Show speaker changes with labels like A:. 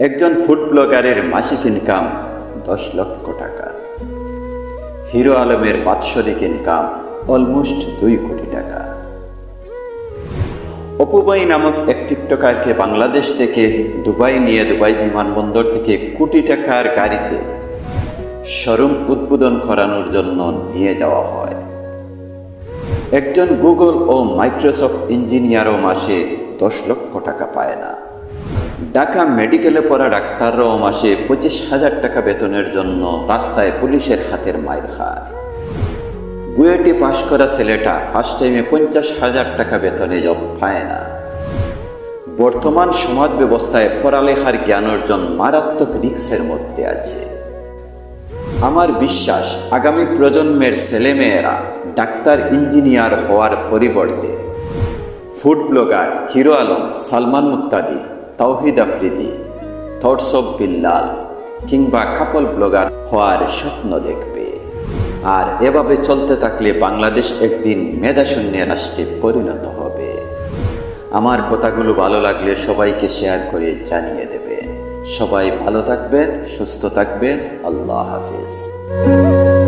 A: একজন ফুড ব্লগারের মাসিক ইনকাম দশ লক্ষ টাকা। হিরো আলমের বাৎসরিক ইনকাম অলমোস্ট দুই কোটি টাকা। অপুবাই নামক এক টিকটকারকে বাংলাদেশ থেকে দুবাই নিয়ে দুবাই বিমানবন্দর থেকে কোটি টাকার গাড়িতে শোরুম উদ্বোধন করানোর জন্য নিয়ে যাওয়া হয়। একজন গুগল ও মাইক্রোসফট ইঞ্জিনিয়ারও মাসে দশ লক্ষ টাকা পায় না। ঢাকা মেডিকেলে পড়া ডাক্তাররাও মাসে পঁচিশ হাজার টাকা বেতনের জন্য রাস্তায় পুলিশের হাতের মাইর খায় বুয়েটে পাশ করা ছেলেটা ফার্স্ট টাইমে পঞ্চাশ হাজার টাকা বেতনে জব পায় না। বর্তমান সমাজ ব্যবস্থায় পড়ালেখার জ্ঞান অর্জন মারাত্মক রিক্সের মধ্যে আছে। আমার বিশ্বাস, আগামী প্রজন্মের ছেলেমেয়েরা ডাক্তার ইঞ্জিনিয়ার হওয়ার পরিবর্তে food blogger Hero Alam, Salman Muktadir, Tawhid Afridi thoughts of Billal কিংবা কাপল ব্লগার হওয়ার স্বপ্ন দেখবে। আর এভাবে চলতে থাকলে বাংলাদেশ একদিন মেধাশূন্য রাষ্ট্রে পরিণত হবে। আমার কথাগুলো ভালো লাগলে সবাইকে শেয়ার করে জানিয়ে দেবে। সবাই ভালো থাকবেন, সুস্থ থাকবেন। আল্লাহ হাফিজ।